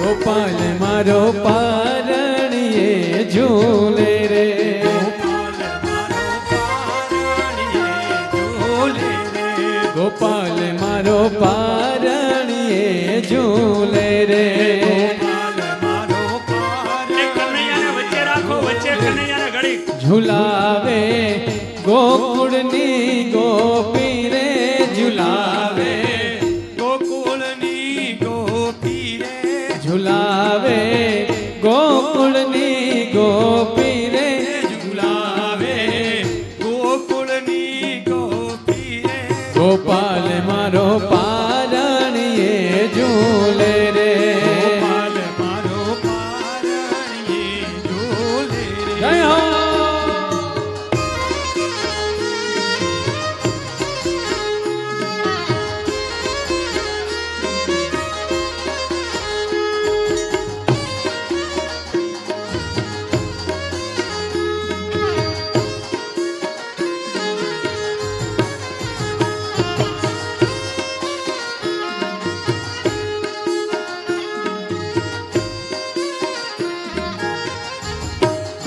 ગોપાલ મારો પારણીએ ઝૂલે રે. ગોપાલ મારો પારણીએ ઝૂલે રે. ગોપાલ મારો પારણીએ ઝૂલે રે. ગોપાલ મારો એ કનૈયાને વચ્ચે રાખો વચ્ચે કનૈયાને ઘડી. ઝુલાવે ગોકુળની ગોપી રે ઝુલાવે ઝુલાવે ગોકુળની ગોપી રે ઝુલાવે ગોકુળની ગોપી રે ગોપાલ મારો પારણીએ ઝૂલે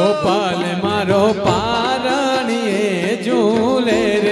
ગોપાલ મારો પારણીએ ઝૂલે રે.